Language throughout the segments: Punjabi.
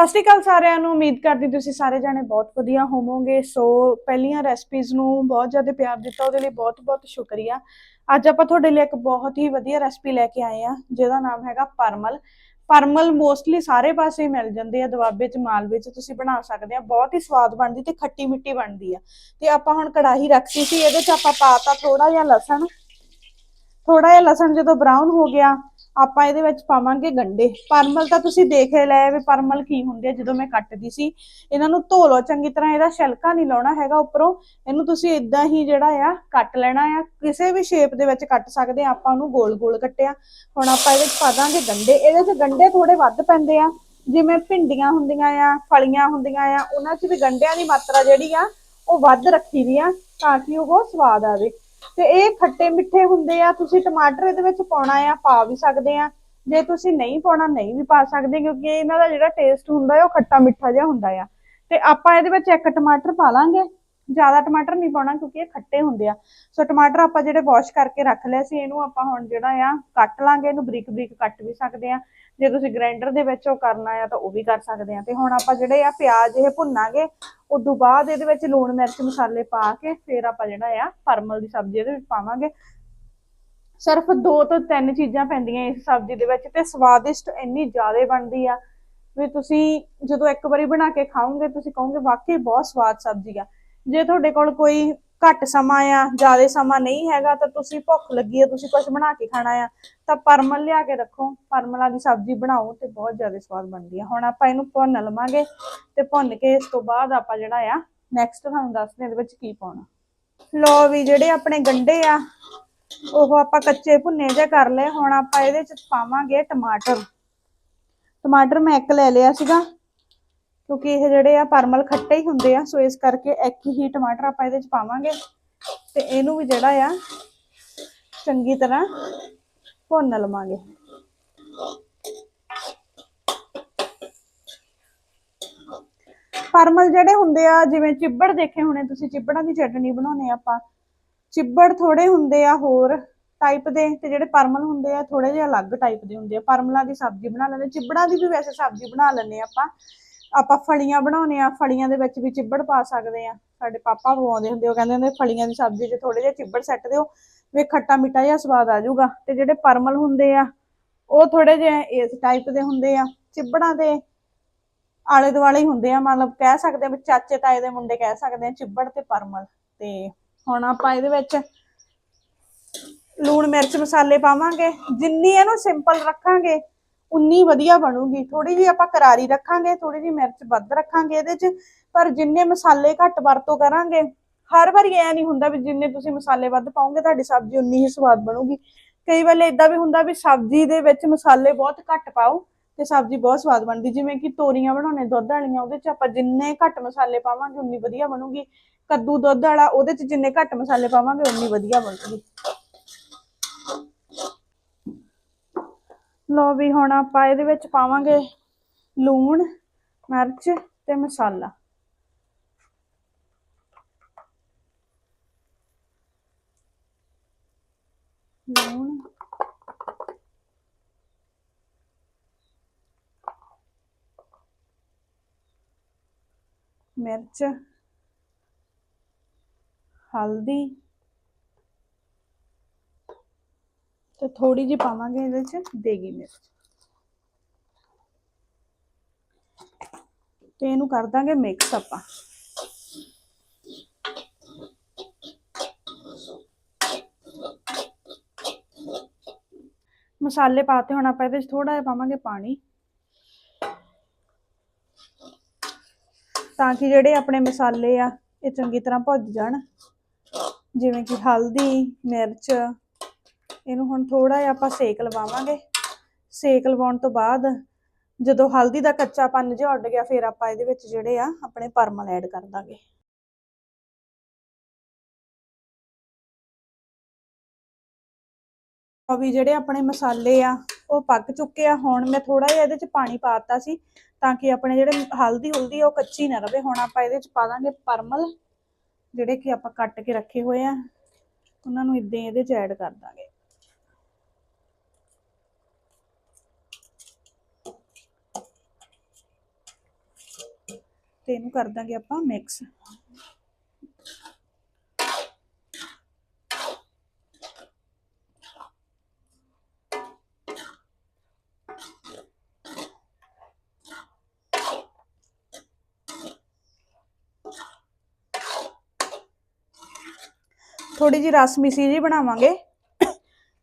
ਸਤਿ ਸ਼੍ਰੀ ਅਕਾਲ ਸਾਰਿਆਂ ਨੂੰ, ਉਮੀਦ ਕਰਦੀ ਤੁਸੀਂ ਸਾਰੇ ਜਾਣੇ ਬਹੁਤ ਵਧੀਆ ਹੋਵੋਗੇ। ਸੋ ਪਹਿਲੀਆਂ ਰੈਸਪੀਜ਼ ਨੂੰ ਬਹੁਤ ਜ਼ਿਆਦਾ ਪਿਆਰ ਦਿੱਤਾ, ਉਹਦੇ ਲਈ ਬਹੁਤ-ਬਹੁਤ ਸ਼ੁਕਰੀਆ। ਅੱਜ ਆਪਾਂ ਤੁਹਾਡੇ ਲਈ ਇੱਕ ਬਹੁਤ ਹੀ ਵਧੀਆ ਰੈਸਪੀ ਲੈ ਕੇ ਆਏ ਆ ਜਿਹਦਾ ਨਾਮ ਹੈਗਾ ਪਰਮਲ। ਪਰਮਲ ਮੋਸਟਲੀ ਸਾਰੇ ਪਾਸੇ ਮਿਲ ਜਾਂਦੇ ਆ, ਦੁਆਬੇ ਚ ਮਾਲਵੇ ਚ ਤੁਸੀਂ ਬਣਾ ਸਕਦੇ ਆ। ਬਹੁਤ ਹੀ ਸਵਾਦ ਬਣਦੀ ਤੇ ਖੱਟੀ ਮਿੱਠੀ ਬਣਦੀ ਆ। ਤੇ ਆਪਾਂ ਹੁਣ ਕੜਾਹੀ ਰੱਖੀ ਸੀ, ਇਹਦੇ ਚ ਆਪਾਂ ਪਾਤਾ ਥੋੜਾ ਜਿਹਾ ਲਸਣ। ਥੋੜਾ ਜਿਹਾ ਲਸਣ ਜਦੋਂ ਬਰਾਊਨ ਹੋ ਗਿਆ ਆਪਾਂ ਇਹਦੇ ਵਿੱਚ ਪਾਵਾਂਗੇ ਗੰਡੇ। ਪਰਮਲ ਤਾਂ ਤੁਸੀਂ ਦੇਖ ਹੀ ਲਿਆ ਵੀ ਪਰਮਲ ਕੀ ਹੁੰਦੇ ਆ ਜਦੋਂ ਮੈਂ ਕੱਟਦੀ ਸੀ। ਇਹਨਾਂ ਨੂੰ ਧੋ ਲਓ, ਚੰਗੀ ਤਰ੍ਹਾਂ ਇਹਦਾ ਛਿਲਕਾ ਨਹੀਂ ਲਾਉਣਾ ਹੈਗਾ ਉੱਪਰੋਂ। ਇਹਨੂੰ ਤੁਸੀਂ ਇਦਾਂ ਹੀ ਜਿਹੜਾ ਆ, ਕੱਟ ਲੈਣਾ ਆ। ਕਿਸੇ ਵੀ ਸ਼ੇਪ ਦੇ ਵਿੱਚ ਕੱਟ ਸਕਦੇ ਆ, ਆਪਾਂ ਉਹਨੂੰ ਗੋਲ ਗੋਲ ਕੱਟਿਆ। ਹੁਣ ਆਪਾਂ ਇਹਦੇ ਵਿੱਚ ਪਾ ਦਾਂਗੇ ਗੰਡੇ। ਇਹਦੇ 'ਚ ਗੰਡੇ ਥੋੜੇ ਵੱਧ ਪੈਂਦੇ ਆ। ਜਿਵੇਂ ਭਿੰਡੀਆਂ ਹੁੰਦੀਆਂ ਆ, ਫਲੀਆਂ ਹੁੰਦੀਆਂ ਆ, ਉਹਨਾਂ 'ਚ ਵੀ ਗੰਡਿਆਂ ਦੀ ਮਾਤਰਾ ਜਿਹੜੀ ਆ, ਉਹ ਵੱਧ ਰੱਖੀ ਦੀ ਆ, ਤਾਂ ਕਿ ਉਹ ਸਵਾਦ ਆਵੇ। ਤੇ ਇਹ ਖੱਟੇ ਮਿੱਠੇ ਹੁੰਦੇ ਆ, ਤੁਸੀਂ ਟਮਾਟਰ ਇਹਦੇ ਵਿੱਚ ਪਾਉਣਾ ਆ, ਪਾ ਵੀ ਸਕਦੇ ਆ। ਜੇ ਤੁਸੀਂ ਨਹੀਂ ਪਾਉਣਾ, ਨਹੀਂ ਵੀ ਪਾ ਸਕਦੇ, ਕਿਉਂਕਿ ਇਹਨਾਂ ਦਾ ਜਿਹੜਾ ਟੇਸਟ ਹੁੰਦਾ ਉਹ ਖੱਟਾ ਮਿੱਠਾ ਜਿਹਾ ਹੁੰਦਾ ਆ। ਤੇ ਆਪਾਂ ਇਹਦੇ ਵਿੱਚ ਇੱਕ ਟਮਾਟਰ ਪਾ ਲਾਂਗੇ। ਜ਼ਿਆਦਾ ਟਮਾਟਰ ਨਹੀਂ ਪਾਉਣਾ, ਕਿਉਂਕਿ ਇਹ ਖੱਟੇ ਹੁੰਦੇ ਆ। ਸੋ ਟਮਾਟਰ ਆਪਾਂ ਜਿਹੜੇ ਵਾਸ਼ ਕਰਕੇ ਰੱਖ ਲਿਆ ਸੀ, ਇਹਨੂੰ ਆਪਾਂ ਹੁਣ ਜਿਹੜਾ ਆ, ਕੱਟ ਲਾਂਗੇ। ਇਹਨੂੰ ਬਰੀਕ ਬਰੀਕ ਕੱਟ ਵੀ ਸਕਦੇ ਆ। ਜੇ ਤੁਸੀਂ ਗ੍ਰਾਈਂਡਰ ਦੇ ਵਿੱਚ ਉਹ ਕਰਨਾ ਆ, ਤਾਂ ਉਹ ਵੀ ਕਰ ਸਕਦੇ ਆ। ਤੇ ਹੁਣ ਆਪਾਂ ਜਿਹੜੇ ਆ ਪਿਆਜ਼ ਇਹ ਭੁੰਨਾਂਗੇ ਉਦੋਂ ਬਾਅਦ ਇਹਦੇ ਵਿੱਚ ਲੂਣ ਮਿਰਚ ਮਸਾਲੇ ਪਾ ਕੇ ਫਿਰ ਆਪਾਂ ਜਿਹੜਾ ਆ ਪਰਮਲ ਦੀ ਸਬਜ਼ੀ ਇਹਦੇ ਵਿੱਚ ਪਾਵਾਂਗੇ। ਸਿਰਫ ਦੋ ਤੋਂ ਤਿੰਨ ਚੀਜ਼ਾਂ ਪੈਂਦੀਆਂ ਇਸ ਸਬਜ਼ੀ ਦੇ ਵਿੱਚ ਤੇ ਸਵਾਦਿਸ਼ਟ ਇੰਨੀ ਜ਼ਿਆਦਾ ਬਣਦੀ ਆ ਵੀ ਤੁਸੀਂ ਜਦੋਂ ਇੱਕ ਵਾਰੀ ਬਣਾ ਕੇ ਖਾਓਗੇ, ਤੁਸੀਂ ਕਹੋਗੇ ਵਾਕਈ ਬਹੁਤ ਸਵਾਦ ਸਬਜ਼ੀ ਆ। ਜੇ ਤੁਹਾਡੇ ਕੋਲ ਕੋਈ ਘੱਟ ਸਮਾਂ ਆ, ਜ਼ਿਆਦਾ ਸਮਾਂ ਨਹੀਂ ਹੈਗਾ, ਤਾਂ ਤੁਸੀਂ ਭੁੱਖ ਲੱਗੀ ਆ, ਤੁਸੀਂ ਕੁਝ ਬਣਾ ਕੇ ਖਾਣਾ ਆ। ਤਾਂ ਪਰਮਲ ਲਿਆ ਕੇ ਰੱਖੋ, ਪਰਮਲਾਂ ਦੀ ਸਬਜ਼ੀ ਬਣਾਓ ਤੇ ਬਹੁਤ ਜ਼ਿਆਦਾ ਸਵਾਦ ਬਣਦੀ ਆ। ਹੁਣ ਆਪਾਂ ਇਹਨੂੰ ਭੁੰਨ ਲਵਾਂਗੇ ਤੇ ਭੁੰਨ ਕੇ ਇਸ ਤੋਂ ਬਾਅਦ ਆਪਾਂ ਜਿਹੜਾ ਆ ਨੈਕਸਟ ਤੁਹਾਨੂੰ ਦੱਸਦੇ ਇਹਦੇ ਵਿੱਚ ਕੀ ਪਾਉਣਾ। ਲੋ ਵੀ ਜਿਹੜੇ ਆਪਣੇ ਗੰਡੇ ਆ, ਉਹ ਆਪਾਂ ਕੱਚੇ ਭੁੰਨੇ ਜੇ ਕਰ ਲਏ। ਹੁਣ ਆਪਾਂ ਇਹਦੇ ਚ ਪਾਵਾਂਗੇ ਟਮਾਟਰ। ਟਮਾਟਰ ਮੈਂ ਇੱਕ ਲੈ ਲਿਆ ਸੀਗਾ। ਕਿਉਂਕਿ ਇਹ ਜਿਹੜੇ ਆ ਪਰਮਲ ਖੱਟੇ ਹੀ ਹੁੰਦੇ ਆ, ਸੋ ਇਸ ਕਰਕੇ ਇੱਕ ਹੀ ਟਮਾਟਰ ਆਪਾਂ ਇਹਦੇ ਚ ਪਾਵਾਂਗੇ। ਤੇ ਇਹਨੂੰ ਵੀ ਜਿਹੜਾ ਆ ਚੰਗੀ ਤਰ੍ਹਾਂ ਭੁੰਨ ਲਵਾਂਗੇ। ਪਰਮਲ ਜਿਹੜੇ ਹੁੰਦੇ ਆ, ਜਿਵੇਂ ਚਿੱਬੜ ਦੇਖੇ ਹੋਣੇ, ਤੁਸੀਂ ਚਿੱਬੜਾਂ ਦੀ ਚਟਨੀ ਬਣਾਉਨੇ ਆ ਆਪਾਂ। ਚਿੱਬੜ ਥੋੜੇ ਹੁੰਦੇ ਆ ਹੋਰ ਟਾਈਪ ਦੇ, ਤੇ ਜਿਹੜੇ ਪਰਮਲ ਹੁੰਦੇ ਆ ਥੋੜੇ ਜਿਹਾ ਅਲੱਗ ਟਾਈਪ ਦੇ ਹੁੰਦੇ ਆ। ਪਰਮਲਾਂ ਦੀ ਸਬਜ਼ੀ ਬਣਾ ਲੈਂਦੇ, ਚਿੱਬੜਾਂ ਦੀ ਵੀ ਵੈਸੇ ਸਬਜ਼ੀ ਬਣਾ ਲੈਂਦੇ ਆ ਆਪਾਂ। ਆਪਾਂ ਫਲੀਆਂ ਬਣਾਉਨੇ ਆ ਫਲੀਆਂ ਦੇ ਵਿੱਚ ਵੀ ਚਿੱਬੜ ਪਾ ਸਕਦੇ ਆ ਸਾਡੇ ਪਾਪਾ ਪਵਾਉਂਦੇ ਹੁੰਦੇ ਉਹ ਕਹਿੰਦੇ ਹੁੰਦੇ ਫਲੀਆਂ ਦੀ ਸਬਜ਼ੀ 'ਚ ਥੋੜੇ ਜਿਹਾ ਚਿੱਬੜ ਸੱਟ ਦਿਓ, ਵੀ ਖੱਟਾ ਮਿੱਠਾ ਜਿਹਾ ਸਵਾਦ ਆ ਜਾਊਗਾ। ਤੇ ਜਿਹੜੇ ਪਰਮਲ ਹੁੰਦੇ ਆ, ਉਹ ਥੋੜੇ ਜਿਹੇ ਇਸ ਟਾਈਪ ਦੇ ਹੁੰਦੇ ਆ। ਚਿੱਬੜਾਂ ਦੇ ਆਲੇ ਦੁਆਲੇ ਹੁੰਦੇ ਆ, ਮਤਲਬ ਕਹਿ ਸਕਦੇ ਆ ਵੀ ਚਾਚੇ ਤਾਏ ਦੇ ਮੁੰਡੇ ਕਹਿ ਸਕਦੇ ਆ ਚਿੱਬੜ ਤੇ ਪਰਮਲ। ਤੇ ਹੁਣ ਆਪਾਂ ਇਹਦੇ ਵਿੱਚ ਲੂਣ ਮਿਰਚ ਮਸਾਲੇ ਪਾਵਾਂਗੇ, ਜਿੰਨੀ ਇਹਨੂੰ ਸਿੰਪਲ ਰੱਖਾਂਗੇ ਉਨੀ ਵਧੀਆ ਬਣੂਗੀ। ਥੋੜੀ ਜਿਹੀ ਆਪਾਂ ਕਰਾਰੀ ਰੱਖਾਂਗੇ ਥੋੜੀ ਜਿਹੀ ਮਿਰਚ ਵੱਧ ਰੱਖਾਂਗੇ ਇਹਦੇ 'ਚ। ਪਰ ਜਿੰਨੇ ਮਸਾਲੇ ਘੱਟ ਵਰਤੋਂ ਕਰਾਂਗੇ, ਹਰ ਵਾਰੀ ਐ ਨਹੀਂ ਹੁੰਦਾ ਵੀ ਜਿੰਨੇ ਤੁਸੀਂ ਮਸਾਲੇ ਵੱਧ ਪਾਓਗੇ, ਤੁਹਾਡੀ ਸਬਜ਼ੀ ਉਨੀ ਹੀ ਸਵਾਦ ਬਣੂਗੀ। ਕਈ ਵੇਲੇ ਇਦਾਂ ਵੀ ਹੁੰਦਾ ਵੀ ਸਬਜ਼ੀ ਦੇ ਵਿੱਚ ਮਸਾਲੇ ਬਹੁਤ ਘੱਟ ਪਾਓ ਤੇ ਸਬਜ਼ੀ ਬਹੁਤ ਸਵਾਦ ਬਣਦੀ। ਜਿਵੇਂ ਕਿ ਤੋਰੀਆਂ ਬਣਾਉਣੇ, ਦੁੱਧ ਵਾਲੀਆਂ, ਉਹਦੇ 'ਚ ਆਪਾਂ ਜਿੰਨੇ ਘੱਟ ਮਸਾਲੇ ਪਾਵਾਂਗੇ, ਉਨੀ ਵਧੀਆ ਬਣੂਗੀ। ਕੱਦੂ ਦੁੱਧ ਵਾਲਾ, ਉਹਦੇ 'ਚ ਜਿੰਨੇ ਘੱਟ ਮਸਾਲੇ ਪਾਵਾਂਗੇ, ਉਨੀ ਵਧੀਆ ਬਣੂਗੀ। ਲੋ ਵੀ ਹੁਣ ਆਪਾਂ ਇਹਦੇ ਵਿੱਚ ਪਾਵਾਂਗੇ ਲੂਣ ਮਿਰਚ ਤੇ ਮਸਾਲਾ। ਲੂਣ। ਮਿਰਚ। ਹਲਦੀ। ਤੇ ਥੋੜੀ ਜਿਹੀ ਪਾਵਾਂਗੇ ਇਹਦੇ ਚ ਦੇਗੀ ਮਿਰਚ। ਤੇ ਇਹਨੂੰ ਕਰ ਦਾਂਗੇ ਮਿਕਸ ਆਪਾਂ। ਮਸਾਲੇ ਪਾਤੇ, ਹੁਣ ਆਪਾਂ ਇਹਦੇ ਚ ਥੋੜਾ ਜਿਹਾ ਪਾਵਾਂਗੇ ਪਾਣੀ। ਤਾਂ ਕਿ ਜਿਹੜੇ ਆਪਣੇ ਮਸਾਲੇ ਆ, ਇਹ ਚੰਗੀ ਤਰ੍ਹਾਂ ਭੁੱਜ ਜਾਣ। ਜਿਵੇਂ ਕਿ ਹਲਦੀ, ਮਿਰਚ ਇਹਨੂੰ ਹੁਣ ਥੋੜਾ ਜਿਹਾ ਆਪਾਂ ਸੇਕ ਲਵਾਵਾਂਗੇ। ਸੇਕ ਲਵਾਉਣ ਤੋਂ ਬਾਅਦ ਜਦੋਂ ਹਲਦੀ ਦਾ ਕੱਚਾਪਨ ਜਿਹਾ ਉੱਡ ਗਿਆ, ਫਿਰ ਆਪਾਂ ਇਹਦੇ ਵਿੱਚ ਜਿਹੜੇ ਆ, ਆਪਣੇ ਪਰਮਲ ਐਡ ਕਰ ਦਾਂਗੇ। ਆ ਵੀ ਜਿਹੜੇ ਆਪਣੇ ਮਸਾਲੇ ਆ, ਉਹ ਪੱਕ ਚੁੱਕੇ ਆ। ਹੁਣ ਮੈਂ ਥੋੜਾ ਜਿਹਾ ਇਹਦੇ ਚ ਪਾਣੀ ਪਾਤਾ ਸੀ, ਤਾਂ ਕਿ ਆਪਣੇ ਜਿਹੜੇ ਹਲਦੀ ਹੁਲਦੀ ਆ, ਉਹ ਕੱਚੀ ਨਾ ਰਵੇ। ਹੁਣ ਆਪਾਂ ਇਹਦੇ ਚ ਪਾ ਦਾਂਗੇ ਪਰਮਲ, ਜਿਹੜੇ ਕਿ ਆਪਾਂ ਕੱਟ ਕੇ ਰੱਖੇ ਹੋਏ ਆ। ਉਹਨਾਂ ਨੂੰ ਇਦਾਂ ਇਹਦੇ ਚ ਐਡ ਕਰ ਦਾਂਗੇ। ਤੇ ਇਹਨੂੰ ਕਰ ਦਾਂਗੇ ਆਪਾਂ ਮਿਕਸ ਥੋੜੀ ਜਿਹੀ ਰਸ ਮਿਸੀ ਜੀ ਬਣਾਵਾਂਗੇ।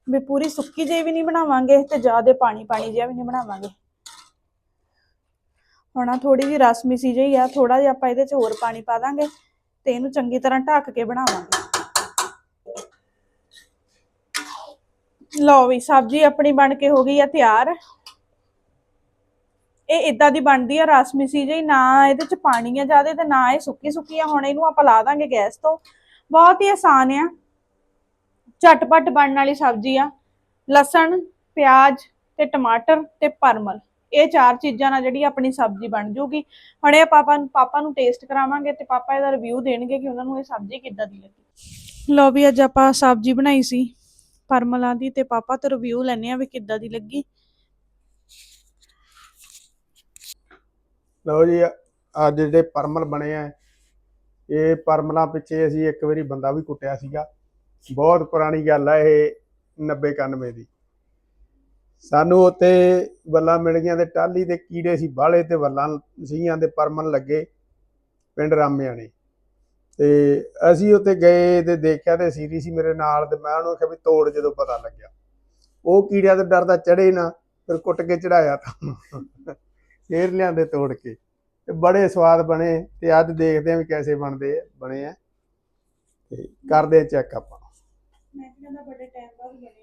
ਵੀ ਪੂਰੀ ਸੁੱਕੀ ਜਿਹੀ ਵੀ ਨਹੀਂ ਬਣਾਵਾਂਗੇ ਤੇ ਜ਼ਿਆਦਾ ਪਾਣੀ ਪਾਣੀ ਜਿਹਾ ਵੀ ਨਹੀਂ ਬਣਾਵਾਂਗੇ। ਹੁਣ ਆ ਥੋੜੀ ਜਿਹੀ ਰਸ ਮਿਸੀ ਜਿਹੀ ਆ ਥੋੜਾ ਜਿਹਾ ਆਪਾਂ ਇਹਦੇ ਚ ਹੋਰ ਪਾਣੀ ਪਾ ਦਾਂਗੇ ਤੇ ਇਹਨੂੰ ਚੰਗੀ ਤਰ੍ਹਾਂ ਢੱਕ ਕੇ ਬਣਾਵਾਂਗੇ। ਲਓ ਵੀ, ਸਬਜ਼ੀ ਆਪਣੀ ਬਣ ਕੇ ਹੋ ਗਈ ਆ ਤਿਆਰ। ਇਹ ਇਦਾਂ ਦੀ ਬਣਦੀ ਆ ਰਸ ਮਿਸੀ ਜਿਹੀ, ਨਾ ਇਹਦੇ ਚ ਪਾਣੀ ਆ ਜ਼ਿਆਦਾ ਤੇ ਨਾ ਇਹ ਸੁੱਕੀ ਸੁੱਕੀ ਆ, ਹੁਣ ਇਹਨੂੰ ਆਪਾਂ ਲਾ ਦਾਂਗੇ ਗੈਸ ਤੋਂ। ਬਹੁਤ ਹੀ ਆਸਾਨ ਆ। ਝਟਪਟ ਬਣਨ ਵਾਲੀ ਸਬਜ਼ੀ ਆ। ਲਸਣ, ਪਿਆਜ਼ ਤੇ ਟਮਾਟਰ ਤੇ ਪਰਮਲ। ਇਹ ਚਾਰ ਚੀਜ਼ਾਂ ਨਾਲ ਜਿਹੜੀ ਆਪਣੀ ਸਬਜ਼ੀ ਬਣ ਜੂਗੀ। ਹੁਣ ਇਹ ਪਾਪਾ ਨੂੰ ਪਾਪਾ ਨੂੰ ਟੇਸਟ ਕਰਾਵਾਂਗੇ ਤੇ ਪਾਪਾ ਇਹਦਾ ਰਿਵਿਊ ਦੇਣਗੇ ਕਿ ਉਹਨਾਂ ਨੂੰ ਇਹ ਸਬਜ਼ੀ ਕਿੱਦਾਂ ਦੀ ਲੱਗੀ। ਲੋ ਵੀ ਅੱਜ ਆਪਾਂ ਸਬਜ਼ੀ ਬਣਾਈ ਸੀ ਪਰਮਲਾਂ ਦੀ ਤੇ ਪਾਪਾ ਤੋਂ ਰਿਵਿਊ ਲੈਣੇ ਆ ਵੀ ਕਿੱਦਾਂ ਦੀ ਲੱਗੀ। ਲਓ ਜੀ ਅੱਜ ਜਿਹੜੇ ਪਰਮਲ ਬਣੇ ਆ ਇਹ ਪਰਮਲਾਂ ਪਿੱਛੇ ਅਸੀਂ ਇੱਕ ਵਾਰੀ ਬੰਦਾ ਵੀ ਕੁੱਟਿਆ ਸੀਗਾ। ਬਹੁਤ ਪੁਰਾਣੀ ਗੱਲ ਆ ਇਹ 90 91 ਦੀ। ਸਾਨੂੰ ਉੱਤੇ ਵੱਲਾਂ ਮਿਲ ਗਈਆਂ ਤੇ ਟਾਲੀ ਦੇ ਕੀੜੇ ਸੀ, ਬਾਹਲੇ ਤੇ ਵੱਲਾਂ ਸੀਆਂ ਦੇ ਪਰਮਲ ਲੱਗੇ ਪਿੰਡ ਰਾਮਿਆਣੇ। ਤੇ ਅਸੀਂ ਉੱਤੇ ਗਏ ਤੇ ਦੇਖਿਆ ਤੇ ਸੀਰੀ ਸੀ ਮੇਰੇ ਨਾਲ ਤੇ ਮੈਂ ਉਹਨੂੰ ਕਿਹਾ ਵੀ ਤੋੜ ਜਦੋਂ ਪਤਾ ਲੱਗਿਆ। ਉਹ ਕੀੜਿਆਂ ਤੋਂ ਡਰਦਾ ਚੜੇ ਨਾ, ਫਿਰ ਕੁੱਟ ਕੇ ਚੜਾਇਆ ਤਾਂ। ਫੇਰ ਲਿਆਂਦੇ ਤੋੜ ਕੇ। ਤੇ ਬੜੇ ਸਵਾਦ ਬਣੇ ਤੇ ਅੱਜ ਦੇਖਦੇ ਆਂ ਵੀ ਕੈਸੇ ਬਣਦੇ ਆ, ਬਣੇ ਆ। ਤੇ ਕਰਦੇ ਚੈੱਕ ਆਪਾਂ। ਮੈਂ ਕਹਿੰਦਾ ਬੜੇ ਟਾਈਮ ਬਾਅਦ ਬਣਿਆ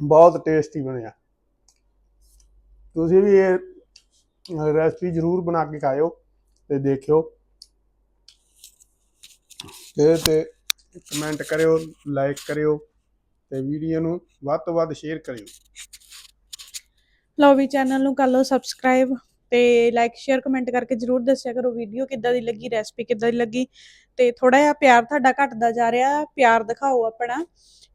ਬਹੁਤ ਟੇਸਟੀ ਬਣਿਆ ਤੁਸੀਂ ਵੀ ਇਹ ਰੈਸਪੀ ਜ਼ਰੂਰ ਬਣਾ ਕੇ ਖਾਇਓ ਤੇ ਦੇਖਿਓ। ਤੇ ਤੇ ਕਮੈਂਟ ਕਰਿਓ ਲਾਈਕ ਕਰਿਓ ਤੇ ਵੀਡੀਓ ਨੂੰ ਵੱਧ ਤੋਂ ਵੱਧ ਸ਼ੇਅਰ ਕਰਿਓ। ਲਓ ਵੀ ਚੈਨਲ ਨੂੰ ਕਰ ਲਓ ਸਬਸਕ੍ਰਾਈਬ ਤੇ ਲਾਈਕ ਸ਼ੇਅਰ ਕਮੈਂਟ ਕਰਕੇ ਜਰੂਰ ਦੱਸਿਆ ਕਰੋ ਵੀਡੀਓ ਕਿੱਦਾਂ ਦੀ ਲੱਗੀ ਰੈਸਪੀ ਕਿੱਦਾਂ ਦੀ ਲੱਗੀ। ਤੇ ਥੋੜਾ ਜਿਹਾ ਪਿਆਰ ਤੁਹਾਡਾ ਘਟਦਾ ਜਾ ਰਿਹਾ, ਪਿਆਰ ਦਿਖਾਓ ਆਪਣਾ।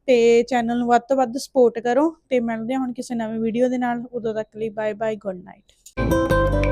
ਤੇ ਚੈਨਲ ਨੂੰ ਵੱਧ ਤੋਂ ਵੱਧ ਸਪੋਰਟ ਕਰੋ। ਤੇ ਮਿਲਦੇ ਹਾਂ ਹੁਣ ਕਿਸੇ ਨਵੀਂ ਵੀਡੀਓ ਦੇ ਨਾਲ। ਉਦੋਂ ਤੱਕ ਲਈ ਬਾਏ ਬਾਏ ਗੁੱਡ ਨਾਈਟ